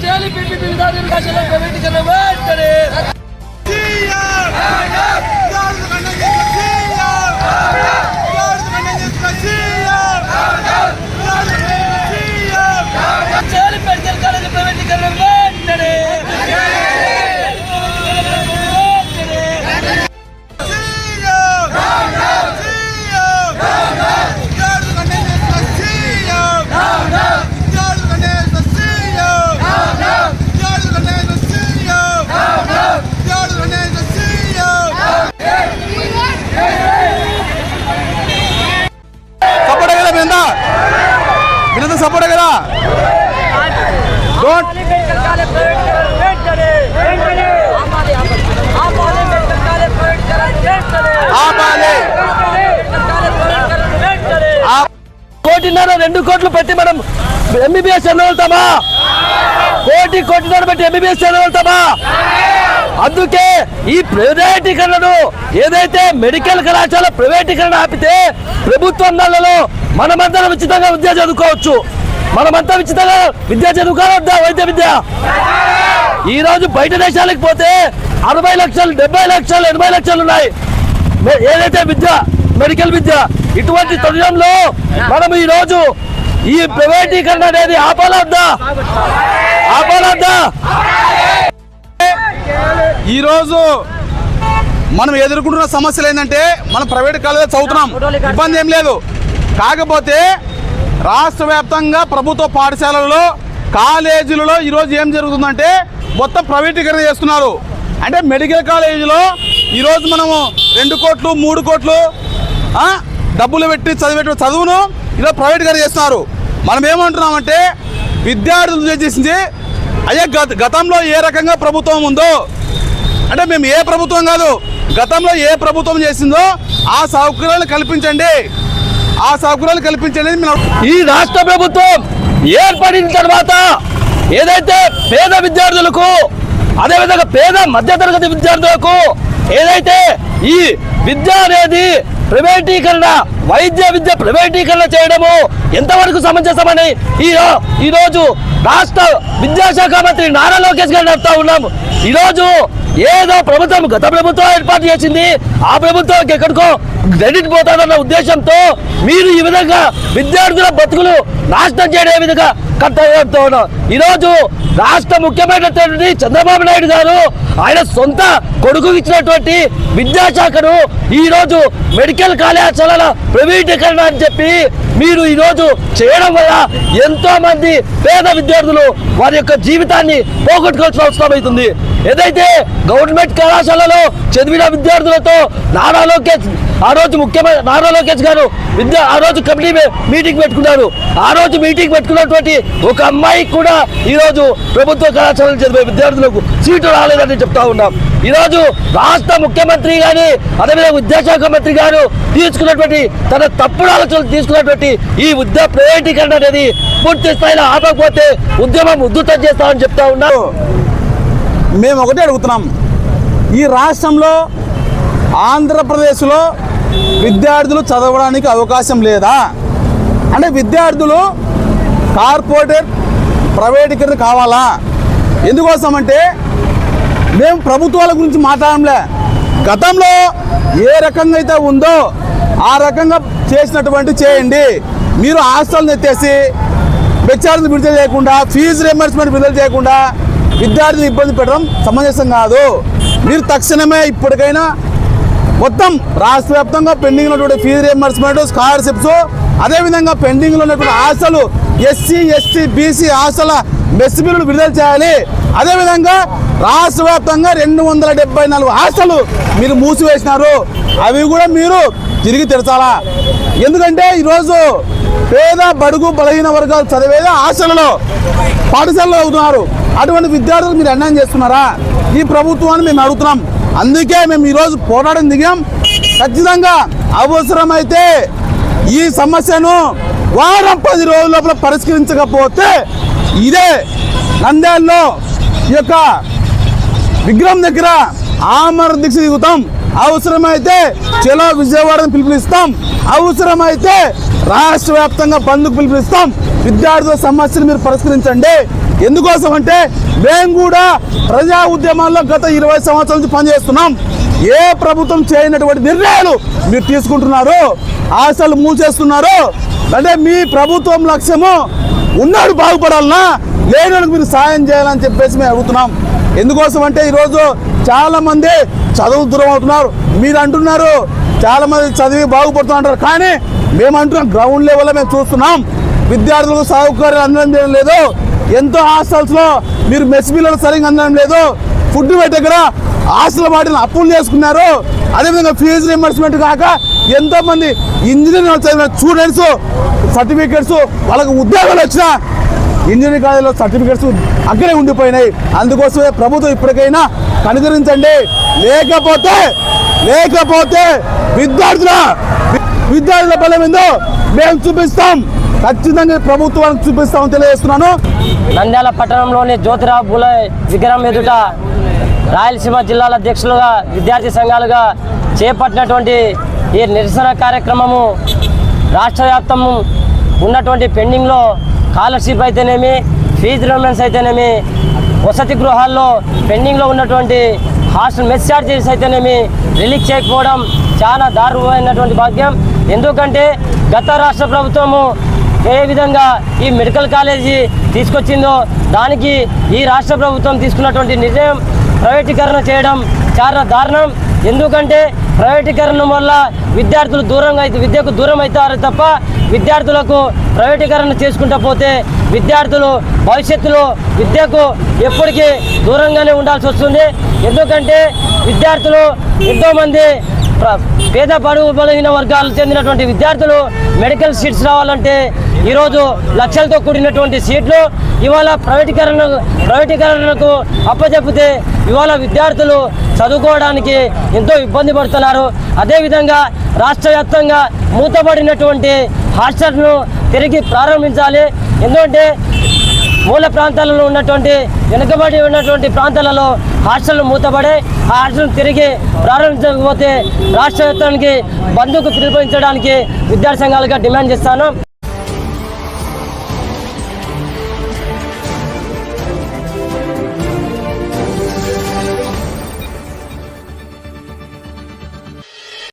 చేయాలి college support కదా. కోటిన్నర రెండు కోట్లు పెట్టి మనం ఎంబీబీఎస్ చదవగలుగుతామా కోటి కోటిన్నర పెట్టి ఎంబీబీఎస్ చదవగలుగుతామా అందుకే ఈ ప్రైవేటీకరణను ఏదైతే మెడికల్ కళాశాల ప్రైవేటీకరణ ఆపితే ప్రభుత్వం మనమందరం ఉచితంగా విద్య చదువుకోవచ్చు. మనమంతా ఉచితంగా విద్య చదువుకోవద్దా వైద్య విద్య? ఈ రోజు బయట దేశాలకు పోతే అరవై లక్షలు డెబ్బై లక్షలు ఎనభై లక్షలు ఉన్నాయి. ఏదైతే విద్య మెడికల్ విద్య ఇటువంటి తరుణంలో మనం ఈ రోజు ఈ ప్రైవేటీకరణ అనేది ఆపాలద్దా? ఆపాలద్దా? ఈరోజు మనం ఎదుర్కొంటున్న సమస్యలు ఏంటంటే మనం ప్రైవేట్ కాలేజ్ చదువుతున్నాం. ఇబ్బంది ఏం లేదు. కాకపోతే రాష్ట్ర వ్యాప్తంగా ప్రభుత్వ పాఠశాలల్లో కాలేజీలలో ఈరోజు ఏం జరుగుతుందంటే మొత్తం ప్రైవేటీకరణ చేస్తున్నారు. అంటే మెడికల్ కాలేజీలో ఈరోజు మనము రెండు కోట్లు మూడు కోట్లు డబ్బులు పెట్టి చదివే చదువును ఇలా ప్రైవేటీకరణ చేస్తున్నారు. మనం ఏమంటున్నామంటే విద్యార్థులు చేసింది అయ్యే గత గతంలో ఏ రకంగా ప్రభుత్వం ఉందో అంటే మేము ఏ ప్రభుత్వం కాదు గతంలో ఏ ప్రభుత్వం చేసిందో ఆ సౌకర్యాలు కల్పించండి. ఆ సౌకర్యాలు కల్పించలేదు ఈ రాష్ట్ర ప్రభుత్వం ఏర్పడిన తర్వాత ఏదైతే పేద విద్యార్థులకు అదేవిధంగా పేద మధ్యతరగతి విద్యార్థులకు ఏదైతే ఈ విద్య అనేది ప్రైవేటీకరణ వైద్య విద్య ప్రైవేటీకరణ చేయడము ఎంతవరకు సమంజసమని ఈ ఈ రాష్ట్ర విద్యాశాఖ మంత్రి నారా లోకేష్ గారు చెప్తా ఉన్నాము. ఈరోజు ఏదో ప్రభుత్వం గత ప్రభుత్వం ఏర్పాటు చేసింది. ఆ ప్రభుత్వం ఎక్కడికో క్రెడిట్ పోతాదన్న ఉద్దేశంతో మీరు ఈ విధంగా విద్యార్థుల బతుకులు నాశనం చేయడే విధంగా కర్తవ్యంతో ఉన్నాం. ఈరోజు రాష్ట్ర ముఖ్యమైనటువంటి చంద్రబాబు నాయుడు గారు ఆయన సొంత కొడుకు ఇచ్చినటువంటి విద్యాశాఖను ఈరోజు మెడికల్ కళాశాలల ప్రైవేటీకరణ అని చెప్పి మీరు ఈరోజు చేయడం వల్ల ఎంతో మంది పేద విద్యార్థులు వారి యొక్క జీవితాన్ని పోగొట్టుకోవాల్సిన అవసరం అవుతుంది. ఏదైతే గవర్నమెంట్ కళాశాలలో చదివిన విద్యార్థులతో నారా లోకేష్ ఆ రోజు ముఖ్యమైన నారా లోకేష్ గారు విద్య ఆ రోజు కమిటీ మీటింగ్ పెట్టుకున్నారు. ఆ రోజు మీటింగ్ పెట్టుకున్నటువంటి ఒక అమ్మాయికి కూడా ఈరోజు ప్రభుత్వ కళాశాలలు చదివే విద్యార్థులకు సీటు రాలేదని చెప్తా ఉన్నాం. ఈరోజు రాష్ట్ర ముఖ్యమంత్రి గాని అదేవిధంగా విద్యాశాఖ మంత్రి గారు తీసుకున్నటువంటి తన తప్పుడు ఆలోచనలు తీసుకున్నటువంటి ఈ విద్యా ప్రైవేటీకరణ అనేది పూర్తి స్థాయిలో ఆపకపోతే ఉద్యమం ఉద్ధృతం చేస్తామని చెప్తా ఉన్నారు మేము ఒకటే అడుగుతున్నాం. ఈ రాష్ట్రంలో ఆంధ్రప్రదేశ్లో విద్యార్థులు చదవడానికి అవకాశం లేదా? అంటే విద్యార్థులు కార్పొరేట్ ప్రైవేటీకరణ కావాలా? ఎందుకోసం అంటే మేము ప్రభుత్వాల గురించి మాట్లాడంలే గతంలో ఏ రకంగా అయితే ఉందో ఆ రకంగా చేసినటువంటి చేయండి. మీరు హాస్టల్ని ఎత్తేసి లెక్చర్లు విడుదల చేయకుండా ఫీజు రియంబర్స్మెంట్ విడుదల చేయకుండా విద్యార్థులు ఇబ్బంది పెట్టడం సమంజసం కాదు. మీరు తక్షణమే ఇప్పటికైనా మొత్తం రాష్ట్ర వ్యాప్తంగా పెండింగ్ ఉన్నటువంటి ఫీజు రియంబర్స్మెంట్ స్కాలర్షిప్స్ అదేవిధంగా పెండింగ్లో ఉన్నటువంటి ఆశలు ఎస్సీ ఎస్టీ బీసీ ఆశల మెస్ బిల్లులు విడుదల చేయాలి. అదేవిధంగా రాష్ట్ర వ్యాప్తంగా రెండు వందల డెబ్బై నాలుగు ఆశలు మీరు మూసివేసినారు. అవి కూడా మీరు తిరిగి తెరచాలా? ఎందుకంటే ఈరోజు పేద బడుగు బలహీన వర్గాలు చదివేది ఆశలలో పాఠశాలలో అవుతున్నారు. అటువంటి విద్యార్థులు మీరు అన్యాయం చేస్తున్నారా? ఈ ప్రభుత్వాన్ని మేము అడుగుతున్నాం. అందుకే మేము ఈరోజు పోరాటం దిగాం. ఖచ్చితంగా అవసరమైతే ఈ సమస్యను వారం పది రోజుల లోపల పరిష్కరించకపోతే ఇదే నంద్యాలలో ఈ యొక్క విగ్రహం దగ్గర ఆమర దీక్ష దిగుతాం. అవసరమైతే చలో విజయవాడని పిలుపునిస్తాం. అవసరమైతే రాష్ట్ర వ్యాప్తంగా బంద్కు పిలుపునిస్తాం విద్యార్థుల సమస్యను మీరు పరిష్కరించండి. ఎందుకోసం అంటే మేము కూడా ప్రజా ఉద్యమాల్లో గత ఇరవై సంవత్సరాల నుంచి పనిచేస్తున్నాం. ఏ ప్రభుత్వం చేయనటువంటి నిర్ణయాలు మీరు తీసుకుంటున్నారు? ఆశలు మూసేస్తున్నారు. అంటే మీ ప్రభుత్వం లక్ష్యము ఉన్నాడు బాగుపడాలన్నా లేనోడికి మీరు సాయం చేయాలని చెప్పేసి మేము అడుగుతున్నాం. ఎందుకోసం అంటే ఈరోజు చాలామంది చదువు దూరం అవుతున్నారు. మీరు అంటున్నారు చాలామంది చదివి బాగుపడుతున్నారు కానీ మేము అంటున్నాం గ్రౌండ్ లెవెల్లో మేము చూస్తున్నాం. విద్యార్థులకు సౌకర్యాలు అందడం లేదు. ఎంతో హాస్టల్స్లో మీరు మెస్ బిల్లులు సరిగ్గా అందడం లేదు. ఫుడ్ దగ్గర హాస్టల్ వాటిని అప్పులు చేసుకున్నారు. అదేవిధంగా ఫీజు రియంబర్స్మెంట్ కాక ఎంతోమంది ఇంజనీరింగ్ చదివిన స్టూడెంట్స్ సర్టిఫికెట్స్ వాళ్ళకి ఉద్యోగాలు వచ్చినా ఇంజనీరింగ్ కాలేజీలో సర్టిఫికెట్స్ అక్కడే ఉండిపోయినాయి. అందుకోసమే ప్రభుత్వం ఇప్పటికైనా కనుగరించండి. లేకపోతే లేకపోతే విద్యార్థుల విద్యార్థుల బలం ఏందో మేము చూపిస్తాం. ఖచ్చితంగా ప్రభుత్వానికి చూపిస్తామని తెలియజేస్తున్నాను. నంద్యాల పట్టణంలోని జ్యోతిరావు బులే విగ్రహం ఎదుట రాయలసీమ జిల్లాల అధ్యక్షులుగా విద్యార్థి సంఘాలుగా చేపట్టినటువంటి ఈ నిరసన కార్యక్రమము రాష్ట్ర వ్యాప్తము ఉన్నటువంటి పెండింగ్లో స్కాలర్షిప్ అయితేనేమి ఫీజు రిమెంట్స్ అయితేనేమి వసతి గృహాల్లో పెండింగ్లో ఉన్నటువంటి హాస్టల్ మెస్ ఛార్జెస్ అయితేనేమి రిలీజ్ చేయకపోవడం చాలా దారుణమైనటువంటి భాగ్యం. ఎందుకంటే గత రాష్ట్ర ప్రభుత్వము ఏ విధంగా ఈ మెడికల్ కాలేజీ తీసుకొచ్చిందో దానికి ఈ రాష్ట్ర ప్రభుత్వం తీసుకున్నటువంటి నిర్ణయం ప్రైవేటీకరణ చేయడం చాలా దారుణం. ఎందుకంటే ప్రైవేటీకరణ వల్ల విద్యార్థులు దూరంగా అయితే విద్యకు దూరం అవుతారు తప్ప విద్యార్థులకు ప్రైవేటీకరణ చేసుకుంటా పోతే విద్యార్థులు భవిష్యత్తులో విద్యకు ఎప్పటికీ దూరంగానే ఉండాల్సి వస్తుంది. ఎందుకంటే విద్యార్థులు ఎంతోమంది పేద బడుగు బలహీన వర్గాలకు చెందినటువంటి విద్యార్థులు మెడికల్ సీట్స్ రావాలంటే ఈరోజు లక్షలతో కూడినటువంటి సీట్లు ఇవాళ ప్రైవేటీకరణ ప్రైవేటీకరణకు అప్పచెప్పితే ఇవాళ విద్యార్థులు చదువుకోవడానికి ఎంతో ఇబ్బంది పడుతున్నారు. అదేవిధంగా రాష్ట్ర వ్యాప్తంగా మూతబడినటువంటి హాస్టల్ను తిరిగి ప్రారంభించాలి. ఎందుకంటే మూల ప్రాంతాలలో ఉన్నటువంటి వెనుకబడి ఉన్నటువంటి ప్రాంతాలలో హాస్టల్ మూతబడే ఆ హాస్టల్ తిరిగి ప్రారంభించకపోతే రాష్ట్ర వ్యాప్తానికి బంధుకు పిలుపునించడానికి విద్యార్థి సంఘాలుగా డిమాండ్ చేస్తాను.